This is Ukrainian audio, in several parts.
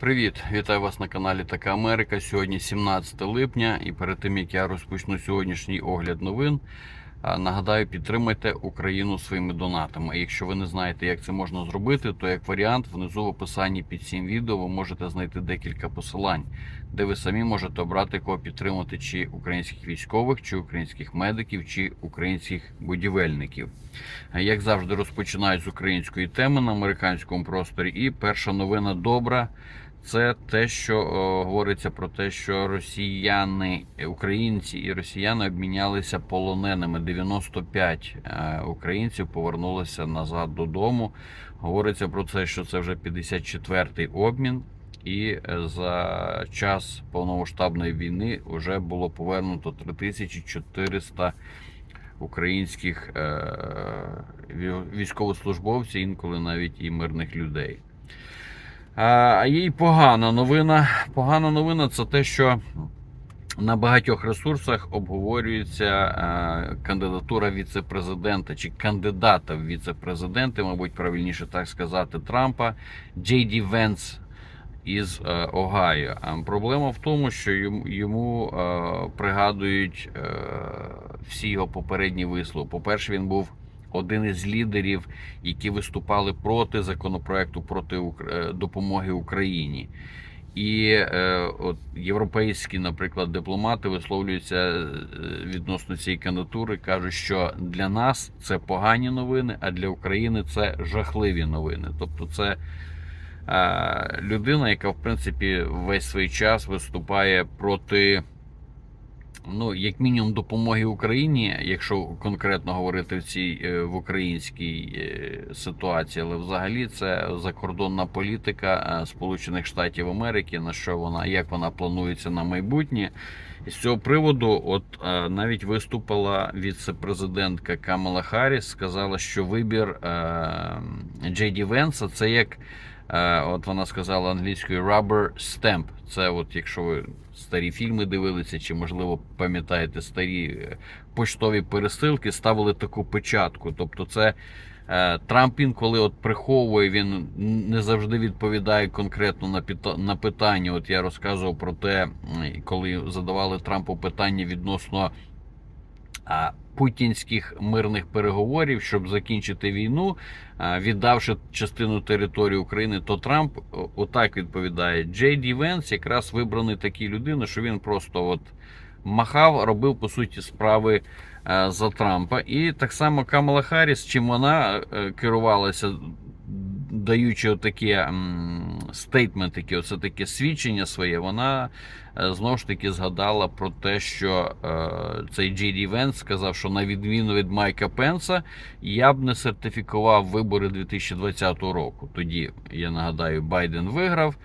Привіт, вітаю вас на каналі Така Америка. Сьогодні 17 липня, і перед тим як я розпочну сьогоднішній огляд новин, нагадаю, підтримайте Україну своїми донатами. Якщо ви не знаєте, як це можна зробити, то як варіант, внизу в описанні під цим відео ви можете знайти декілька посилань, де ви самі можете обрати кого підтримати чи українських військових, чи українських медиків, чи українських будівельників. Як завжди, розпочинаю з української теми на американському просторі. І перша новина добра. Це те, що о, говориться про те, що росіяни, українці і росіяни обмінялися полоненими. 95 е, українців повернулися назад додому. Говориться про це, що це вже 54-й обмін, і е, за час повномасштабної війни вже було повернуто 3400 українських е, військовослужбовців, інколи навіть і мирних людей. Їй погана новина. Погана новина це те, що на багатьох ресурсах обговорюється е, кандидатура віце-президента чи кандидата в віце-президенти, мабуть, правильніше так сказати, Трампа Джей Ді Венс із е, Огайо. Проблема в тому, що йому, е, пригадують всі його попередні вислови. По-перше, він був один із лідерів, які виступали проти законопроекту проти е, допомоги Україні. І е, от європейські, наприклад, дипломати висловлюються е, відносно цієї кандидатури, кажуть, що для нас це погані новини, а для України це жахливі новини. Тобто, це е, людина, яка в принципі весь свій час виступає проти. Ну, як мінімум, допомоги Україні, якщо конкретно говорити в цій е, в українській е, ситуації, але взагалі це закордонна політика е, Сполучених Штатів Америки, на що вона як вона планується на майбутнє. І з цього приводу, от навіть виступила віце-президентка Камала Харріс, сказала, що вибір е, Джей Ді Венса це як. Е, От вона сказала англійською rubber stamp. Це, от якщо ви старі фільми дивилися, чи можливо пам'ятаєте старі е, поштові пересилки, ставили таку печатку. Тобто, це е, Трамп інколи от приховує, він не завжди відповідає конкретно на питання. От я розказував про те, коли задавали Трампу питання відносно путінських мирних переговорів, щоб закінчити війну, віддавши частину території України, то Трамп отак відповідає: Джей Ді Венс якраз вибраний такий людина, що він просто от махав, робив по суті справи е, за Трампа. І так само Камала Харріс, чим вона е, керувалася, даючи такі стейтменти, оце таке свідчення своє, вона е, знову ж таки згадала про те, що е, цей Джей Ді Венс сказав, що на відміну від Майка Пенса, я б не сертифікував вибори 2020 року. Тоді я нагадаю, Байден виграв.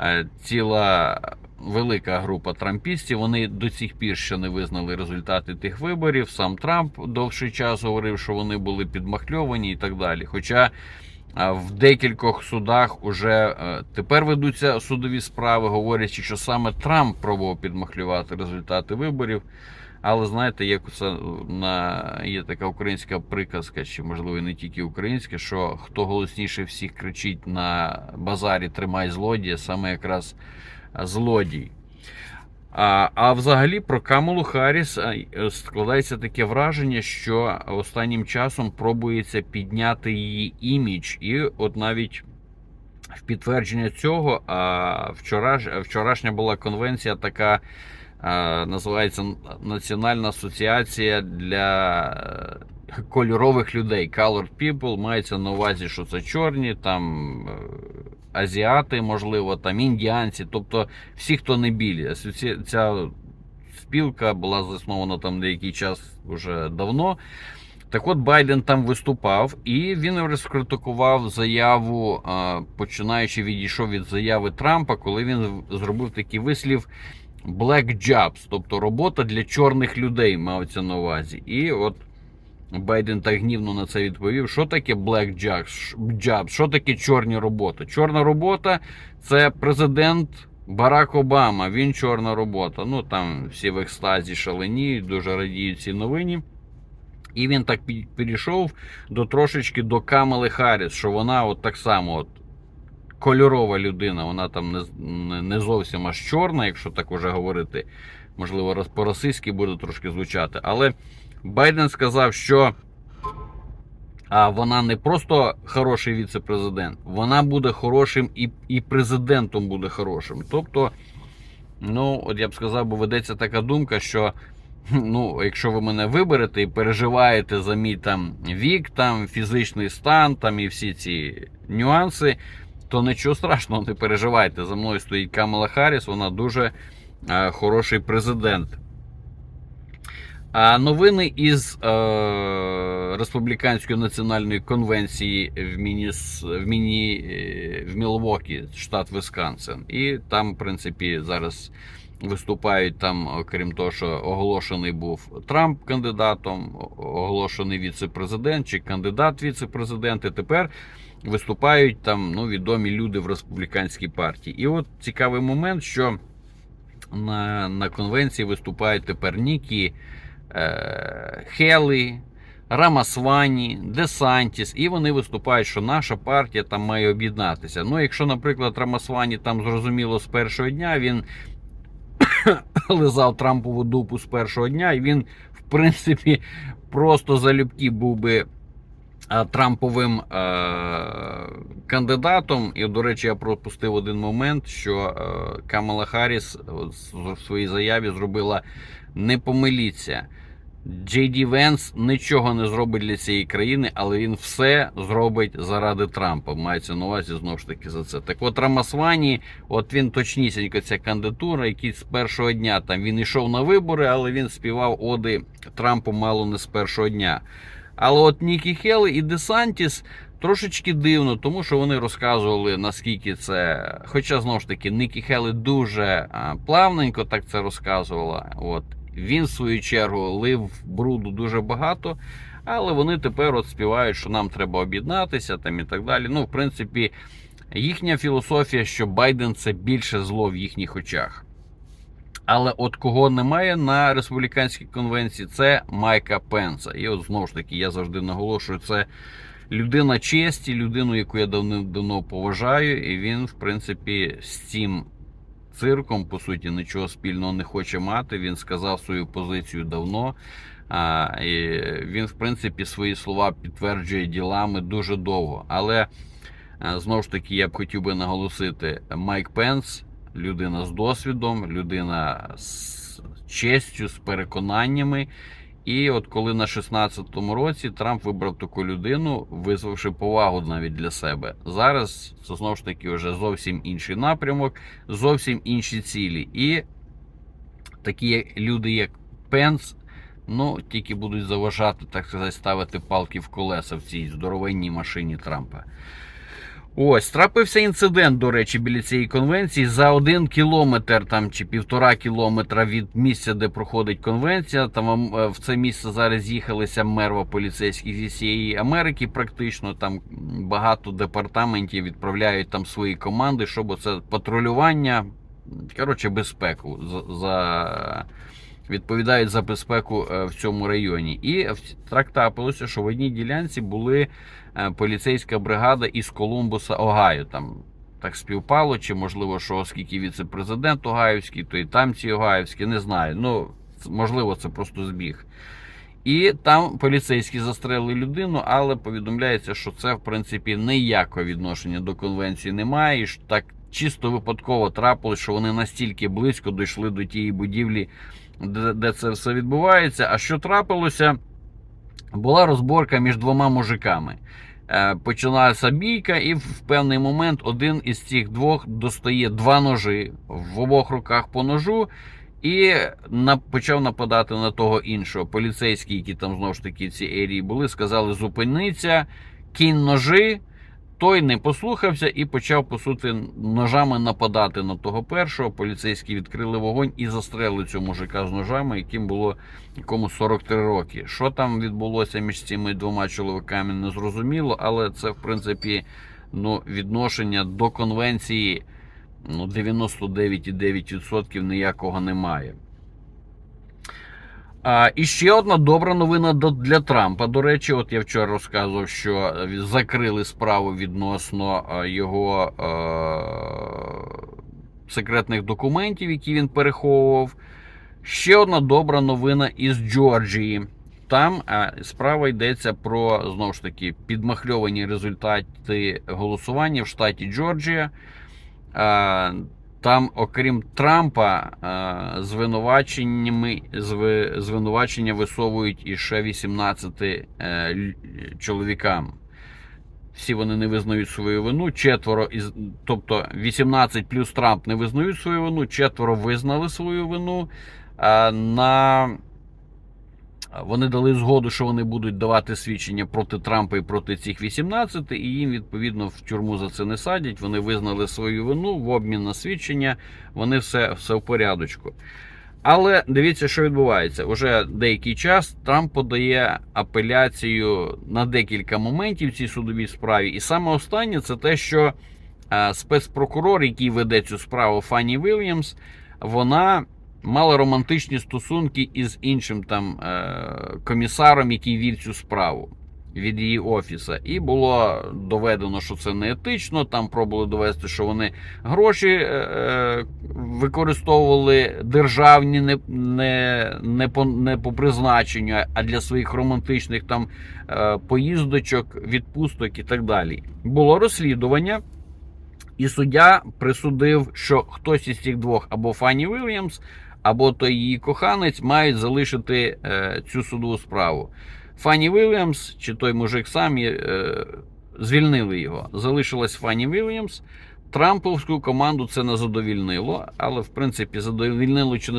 Е, Ціла велика група трампістів. Вони до цих пір ще не визнали результати тих виборів. Сам Трамп довший час говорив, що вони були підмахльовані і так далі. Хоча в декількох судах уже е, тепер ведуться судові справи, говорячи, що саме Трамп пробував підмахлювати результати виборів. Але знаєте, як це на є така українська приказка, чи можливо не тільки українська, що хто голосніше всіх кричить на базарі Тримай злодія, саме якраз злодій. А, а взагалі про Камалу Харріс е, складається таке враження, що останнім часом пробується підняти її імідж, і от навіть в підтвердження цього а, вчора, вчорашня була конвенція така. Називається Національна асоціація для е, кольорових людей. Colored people мається на увазі, що це чорні, там е, азіати, можливо, там індіанці, тобто всі, хто не білі. Ця спілка була заснована там деякий час вже давно. Так от Байден там виступав, і він розкритикував заяву, починаючи відійшов від заяви Трампа, коли він зробив такий вислів Black Jobs, тобто робота для чорних людей, мав на увазі. І от Байден так гнівно на це відповів. Що таке Black Jobs? Що таке чорні роботи? Чорна робота це президент Барак Обама. Він чорна робота. Ну там всі в екстазі шаленіють, дуже радіють цій новині. І він так пі- перейшов до трошечки до Камали Харріс, що вона от так само от кольорова людина, вона там не- не зовсім аж чорна, якщо так уже говорити. Можливо, по-російськи буде трошки звучати. Але Байден сказав, що а вона не просто хороший віце-президент, вона буде хорошим і, і президентом буде хорошим. Тобто, ну, от я б сказав, бо ведеться така думка, що ну, якщо ви мене виберете і переживаєте за мій там вік, там фізичний стан, там і всі ці нюанси, то нічого страшного, не переживайте. За мною стоїть Камала Харріс, вона дуже е, хороший президент. А новини із е, Республіканської національної конвенції в Мініс, в, Міні, е, в Мілвокі, штат Висконсин. І там, в принципі, зараз виступають там, окрім того, що оголошений був Трамп кандидатом, оголошений віце-президент чи кандидат віце-президент. І тепер виступають там ну, відомі люди в республіканській партії. І от цікавий момент, що на, на конвенції виступають тепер Нікі е, Хелі, Рамасвані, Десантіс, і вони виступають, що наша партія там має об'єднатися. Ну, якщо, наприклад, Рамасвані там зрозуміло з першого дня, він лизав Трампову дупу з першого дня, і він, в принципі, просто залюбки був би Трамповим е, кандидатом. І, до речі, я пропустив один момент, що е, Камала Харріс в своїй заяві зробила не помиліться. Джей Ді Венс нічого не зробить для цієї країни, але він все зробить заради Трампа. Мається на увазі знову ж таки за це. Так от Рамасвані, от він точнісінько ця кандидатура, який з першого дня там він йшов на вибори, але він співав оди Трампу мало не з першого дня. Але от Нікі Хелли і Десантіс трошечки дивно, тому що вони розказували наскільки це. Хоча знову ж таки Нікі Хелли дуже плавненько так це розказувала. От він, в свою чергу, лив бруду дуже багато, але вони тепер от співають, що нам треба об'єднатися там і так далі. Ну, в принципі, їхня філософія, що Байден це більше зло в їхніх очах. Але от кого немає на республіканській конвенції, це Майка Пенса. І от знову ж таки, я завжди наголошую, це людина честі, людину, яку я давним-давно поважаю, і він, в принципі, з цим цирком, по суті, нічого спільного не хоче мати. Він сказав свою позицію давно. А, і він, в принципі, свої слова підтверджує ділами дуже довго. Але знову ж таки, я б хотів би наголосити: Майк Пенс, людина з досвідом, людина з честю, з переконаннями. І от коли на 16-му році Трамп вибрав таку людину, визвавши повагу навіть для себе. Зараз це знову ж таки вже зовсім інший напрямок, зовсім інші цілі. І такі люди, як Пенс, ну тільки будуть заважати, так сказати, ставити палки в колеса в цій здоровенній машині Трампа. Ось, трапився інцидент, до речі, біля цієї конвенції. За один кілометр там чи півтора кілометра від місця, де проходить конвенція. Там е, в це місце зараз з'їхалися мерва поліцейські зі всієї Америки. Практично там багато департаментів відправляють там свої команди, щоб оце патрулювання, коротше, безпеку за. Відповідають за безпеку е, в цьому районі. І так трапилося, що в одній ділянці були е, поліцейська бригада із Колумбуса, Огайо. Там так співпало, чи можливо, що оскільки віце-президент Огаївський, то і там ці Огаївські, не знаю. Ну, можливо, це просто збіг. І там поліцейські застрелили людину, але повідомляється, що це в принципі ніякого відношення до конвенції немає. І так чисто випадково трапилось, що вони настільки близько дійшли до тієї будівлі, де, де це все відбувається. А що трапилося? Була розборка між двома мужиками. Е, Починалася бійка, і в певний момент один із цих двох достає два ножі в обох руках по ножу. І на, почав нападати на того іншого. Поліцейські, які там знову ж таки в цій ерії були, сказали: зупиниться, кінь ножи. Той не послухався і почав, по суті, ножами нападати на того першого. Поліцейські відкрили вогонь і застрелили цього мужика з ножами, яким було якому 43 роки. Що там відбулося між цими двома чоловіками, не зрозуміло, але це, в принципі, ну, відношення до конвенції ну, 99,9% ніякого немає. А, і ще одна добра новина для Трампа. До речі, от я вчора розказував, що закрили справу відносно його е, секретних документів, які він переховував. Ще одна добра новина із Джорджії. Там справа йдеться про знову ж таки підмахльовані результати голосування в штаті Джорджія. Е, Там, окрім Трампа, е, звинуваченнями звинувачення висовують іще 18 е, чоловікам. Всі вони не визнають свою вину. Четверо із, тобто 18 плюс Трамп не визнають свою вину, четверо визнали свою вину. На вони дали згоду, що вони будуть давати свідчення проти Трампа і проти цих 18, і їм відповідно в тюрму за це не садять. Вони визнали свою вину в обмін на свідчення. Вони все, все в порядочку. Але дивіться, що відбувається. Уже деякий час Трамп подає апеляцію на декілька моментів в цій судовій справі. І саме останнє це те, що е, спецпрокурор, який веде цю справу Фанні Вільямс, вона мала романтичні стосунки із іншим там е, комісаром, який вів цю справу від її офіса. І було доведено, що це не етично. Там пробували довести, що вони гроші е, е, використовували державні не, не, не, по, не по призначенню, а для своїх романтичних там поїздочок, відпусток і так далі. Було розслідування. І суддя присудив, що хтось із цих двох, або Фанні Вільямс, або то її коханець, мають залишити е, цю судову справу. Фанні Вільямс, чи той мужик сам е, звільнили його. Залишилась Фанні Вільямс. Трамповську команду це не задовільнило, але в принципі задовільнило чи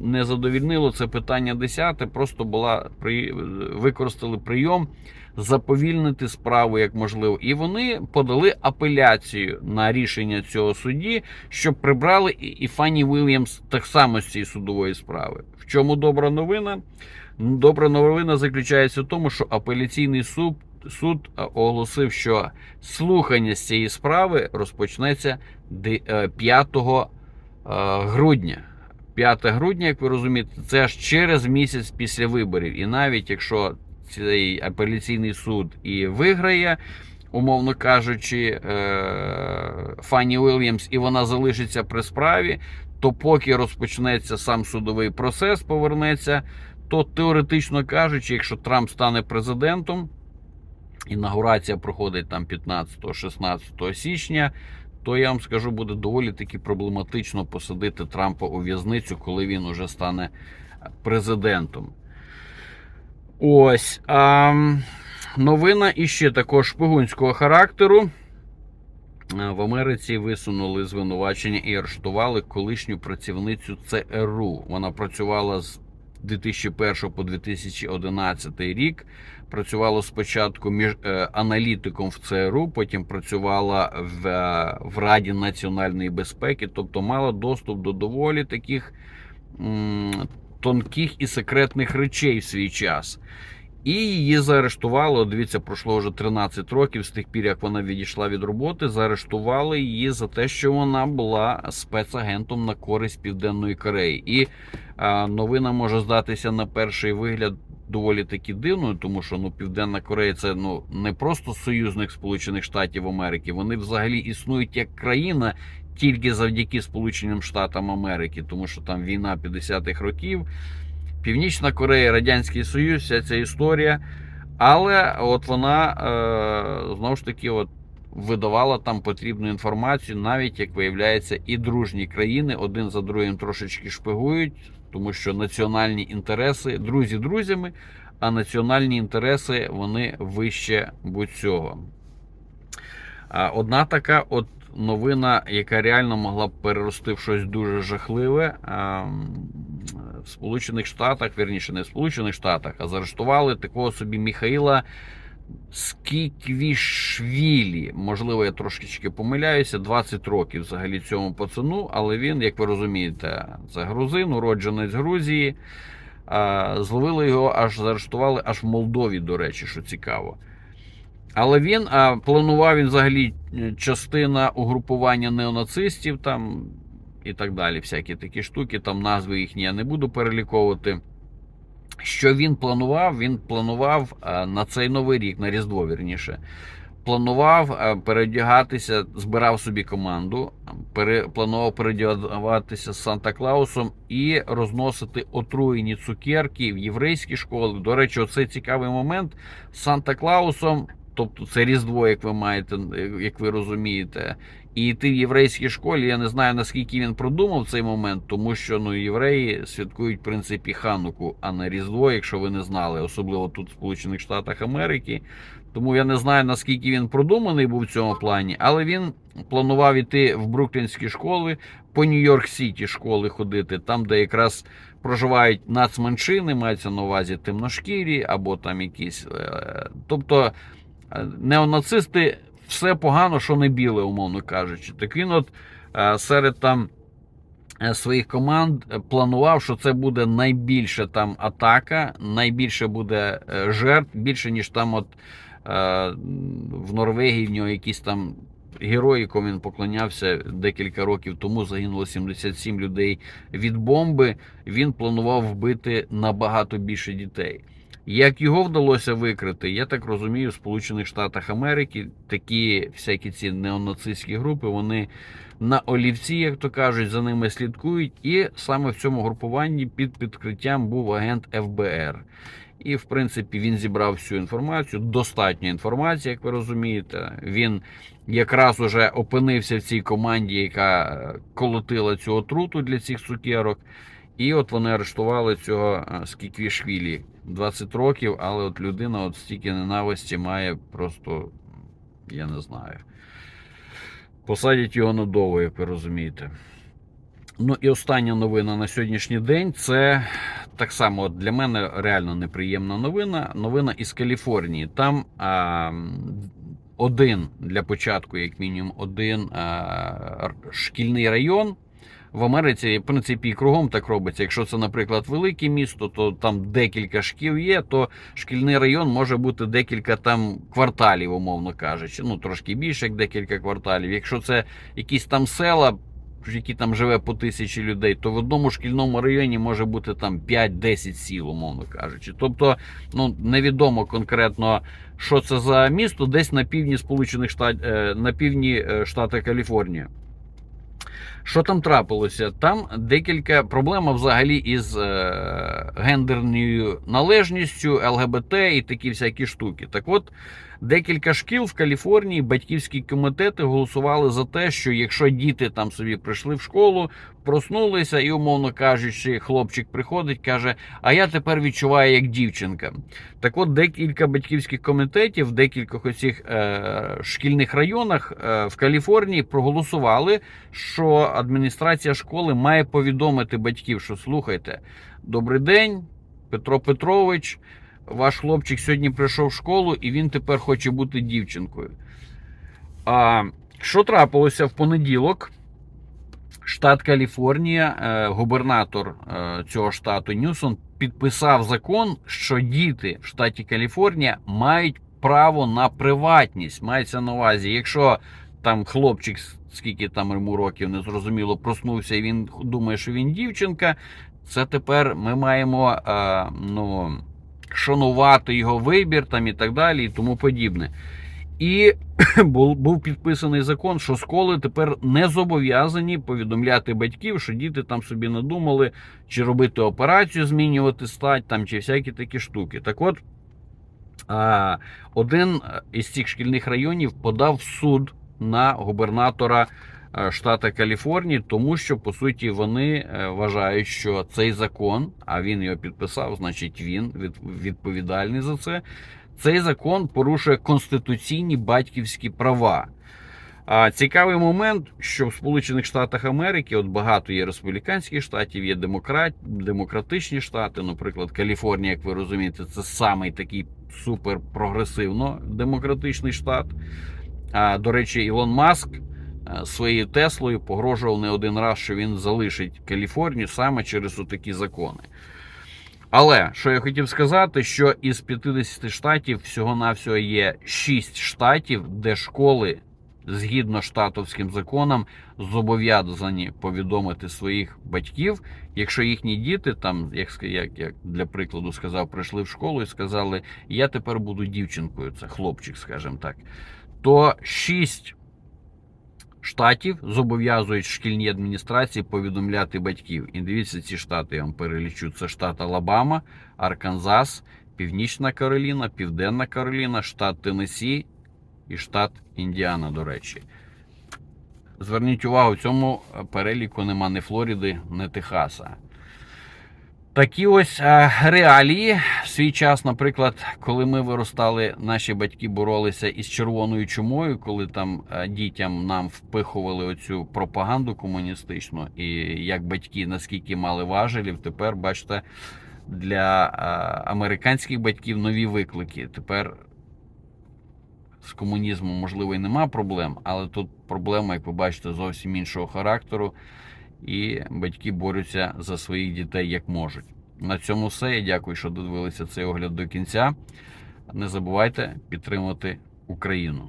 не задовільнило це питання десяте. Просто була при використали прийом заповільнити справу як можливо. І вони подали апеляцію на рішення цього судді, щоб прибрали і Фанні Вільямс так само з цієї судової справи. В чому добра новина? Добра новина заключається в тому, що апеляційний суд, суд е, оголосив, що слухання з цієї справи розпочнеться е, 5 е, грудня. 5 грудня, як ви розумієте, це аж через місяць після виборів. І навіть якщо цей апеляційний суд і виграє, умовно кажучи, е, Фанні Уільямс, і вона залишиться при справі, то поки розпочнеться сам судовий процес, повернеться, то теоретично кажучи, якщо Трамп стане президентом, інаугурація проходить там 15-16 січня, то я вам скажу, буде доволі таки проблематично посадити Трампа у в'язницю, коли він уже стане президентом. Ось. А, новина іще також шпигунського характеру. В Америці висунули звинувачення і арештували колишню працівницю ЦРУ. Вона працювала з 2001 по 2011 рік. Працювала спочатку між е, аналітиком в ЦРУ, потім працювала в, е, в Раді національної безпеки, тобто мала доступ до доволі таких м, тонких і секретних речей в свій час. І її заарештували. Дивіться, пройшло вже 13 років з тих пір, як вона відійшла від роботи. Заарештували її за те, що вона була спецагентом на користь Південної Кореї. І а, новина може здатися на перший вигляд доволі таки дивною, тому що ну Південна Корея це ну не просто союзник Сполучених Штатів Америки. Вони взагалі існують як країна тільки завдяки Сполученим Штатам Америки, тому що там війна 50-х років. Північна Корея, Радянський Союз, вся ця історія. Але от вона е, знову ж таки от видавала там потрібну інформацію, навіть як виявляється, і дружні країни один за другим трошечки шпигують, тому що національні інтереси, друзі друзями, а національні інтереси вони вище будь-цього. Одна така от новина, яка реально могла б перерости в щось дуже жахливе. В Сполучених Штатах, вірніше, не в Сполучених Штатах, а заарештували такого собі Міхаїла Скіквішвілі. Можливо, я трошечки помиляюся. 20 років взагалі цьому пацану, але він, як ви розумієте, це грузин, уродженець Грузії. Зловили його аж заарештували аж в Молдові, до речі, що цікаво. Але він а, планував він взагалі е, частина угрупування неонацистів там і так далі. Всякі такі штуки. Там назви їхні я не буду переліковувати. Що він планував? Він планував е, на цей новий рік, на Різдво вірніше. Планував е, переодягатися, збирав собі команду, пере, планував переодягатися з Санта Клаусом і розносити отруєні цукерки в єврейські школи. До речі, оцей цікавий момент з Санта Клаусом, тобто це Різдво, як ви маєте, як ви розумієте. І йти в єврейській школі, я не знаю наскільки він продумав цей момент, тому що ну євреї святкують в принципі хануку, а не Різдво, якщо ви не знали, особливо тут в Сполучених Штатах Америки. Тому я не знаю наскільки він продуманий був в цьому плані, але він планував іти в бруклінські школи, по Нью-Йорк Сіті школи ходити, там, де якраз проживають нацменшини, мається на увазі темношкірі або там якісь. е, Тобто неонацисти все погано, що не біле, умовно кажучи. Так він от е, серед там е, своїх команд е, планував, що це буде найбільша там атака, найбільше буде е, жертв, більше ніж там, от е, в Норвегії в нього якісь там. Герой, якому він поклонявся декілька років тому, загинуло 77 людей від бомби. Він планував вбити набагато більше дітей. Як його вдалося викрити, я так розумію, в Сполучених Штатах Америки такі всякі ці неонацистські групи, вони на олівці, як то кажуть, за ними слідкують. І саме в цьому групуванні під підкриттям був агент ФБР. І, в принципі, він зібрав всю інформацію, достатньо інформації, як ви розумієте. Він якраз уже опинився в цій команді, яка колотила цю отруту для цих цукерок. І от вони арештували цього е, Скіквішвілі 20 років, але от людина от стільки ненависті має просто, я не знаю. Посадять його надовго, як ви розумієте. Ну і остання новина на сьогоднішній день це так само для мене реально неприємна новина. Новина із Каліфорнії. Там а, один для початку, як мінімум, один а, шкільний район. В Америці, в принципі, і кругом так робиться. Якщо це, наприклад, велике місто, то там декілька шкіл є, то шкільний район може бути декілька там кварталів, умовно кажучи. Ну, трошки більше, як декілька кварталів. Якщо це якісь там села, які там живе по тисячі людей, то в одному шкільному районі може бути там 5-10 сіл, умовно кажучи. Тобто, ну невідомо конкретно, що це за місто, десь на півдні Сполучених Штатів, на півдні е, штата Каліфорнія. Що там трапилося? Там декілька проблем взагалі із е, гендерною належністю, ЛГБТ і такі всякі штуки. Так от, декілька шкіл в Каліфорнії батьківські комітети голосували за те, що якщо діти там собі прийшли в школу, проснулися, і, умовно кажучи, хлопчик приходить, каже: А я тепер відчуваю як дівчинка. Так от, декілька батьківських комітетів в декількох оцих е, шкільних районах е, в Каліфорнії проголосували, що адміністрація школи має повідомити батьків, що слухайте, добрий день, Петро Петрович. Ваш хлопчик сьогодні прийшов в школу і він тепер хоче бути дівчинкою. А що трапилося в понеділок? Штат Каліфорнія, е, губернатор е, цього штату Ньюсон підписав закон, що діти в штаті Каліфорнія мають право на приватність. Мається на увазі, якщо там хлопчик, скільки там йому років не зрозуміло, проснувся і він думає, що він дівчинка. Це тепер ми маємо е, ну, шанувати його вибір там і так далі, і тому подібне. І був був підписаний закон, що школи тепер не зобов'язані повідомляти батьків, що діти там собі надумали, чи робити операцію, змінювати стать, там, чи всякі такі штуки. Так от, один із цих шкільних районів подав в суд на губернатора е, штата Каліфорнії, тому що по суті вони е, вважають, що цей закон, а він його підписав, значить він відповідальний за це. Цей закон порушує конституційні батьківські права. А цікавий момент, що в Сполучених Штатах Америки от багато є республіканських штатів, є демократ, демократичні штати. Наприклад, Каліфорнія, як ви розумієте, це самий такий супер прогресивно демократичний штат. А, до речі, Ілон Маск е, своєю Теслою погрожував не один раз, що він залишить Каліфорнію саме через такі закони. Але що я хотів сказати, що із 50 штатів всього-навсього є 6 штатів, де школи згідно штатовським законам зобов'язані повідомити своїх батьків, якщо їхні діти там, як, як, як для прикладу сказав, прийшли в школу і сказали, я тепер буду дівчинкою, це хлопчик, скажімо так, то 6 штатів зобов'язують шкільні адміністрації повідомляти батьків. І дивіться, ці штати я вам перелічу: це штат Алабама, Арканзас, Північна Кароліна, Південна Кароліна, штат Теннессі і штат Індіана, до речі. Зверніть увагу, в цьому переліку нема ні Флориди, ні Техаса. Такі ось е, реалії. В свій час, наприклад, коли ми виростали, наші батьки боролися із червоною чумою, коли там е, дітям нам впихували оцю пропаганду комуністичну, і як батьки наскільки мали важелів, тепер бачите, для е, американських батьків нові виклики. Тепер з комунізмом, можливо, і нема проблем, але тут проблема, як ви бачите, зовсім іншого характеру. І батьки борються за своїх дітей як можуть. На цьому все. Я дякую, що додивилися цей огляд до кінця. Не забувайте підтримувати Україну.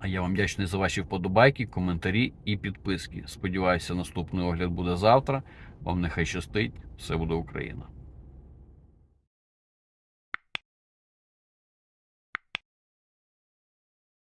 А я вам вдячний за ваші вподобайки, коментарі і підписки. Сподіваюся, наступний огляд буде завтра. Вам нехай щастить. Все буде Україна.